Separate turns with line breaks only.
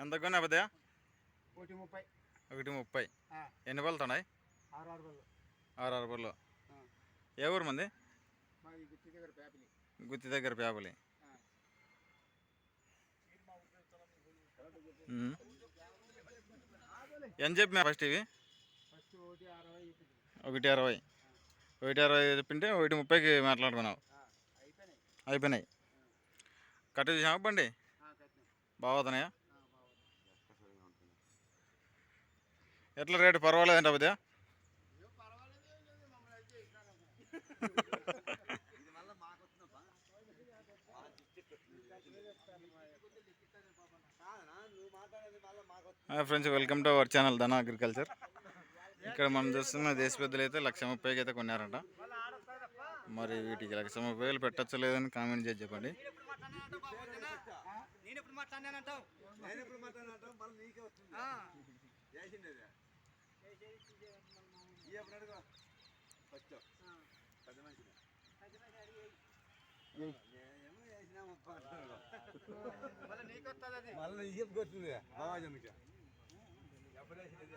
ఎంత కొన్నా పెద్దయా
ఒకటి ముప్పై.
ఒకటి ముప్పై. ఎన్ని పళ్ళు ఉన్నాయి
ఆరు ఆరు
పళ్ళు. ఏ ఊరు మంది?
గుత్తి దగ్గర పేపలి.
ఎంత చెప్పినా ఫస్ట్ ఇవి?
ఒకటి అరవై.
ఒకటి అరవై. చెప్పింటే ఒకటి ముప్పైకి మాట్లాడుకున్నావు.
అయిపోయినాయి.
కట్ట చూసామా బండి? బాగుతున్నాయా ఎట్లా రేటు? పర్వాలేదంట
ఇస్తాను.
Hi friends welcome to our channel Dhana agriculture. ఇక్కడ మనం చూస్తున్న దేశ పెద్దలు అయితే లక్ష ముప్పైకి అయితే కొన్నారంట. మరి వీటికి లక్ష ముప్పై వేలు పెట్టచ్చో లేదని కామెంట్ చేసి చెప్పండి.
నేను
నేను మాట్లాడినంటావు మళ్ళీ నీకే వస్తుంది. ఎప్పుడు అడుగు. ఫస్ట్ పెద్ద మనిషిని.
మళ్ళీ నీకు వస్తుంది అది.
మళ్ళీ ఎప్పుడు వస్తుంది బాబాజన్కి ఎప్పుడు వేసినది?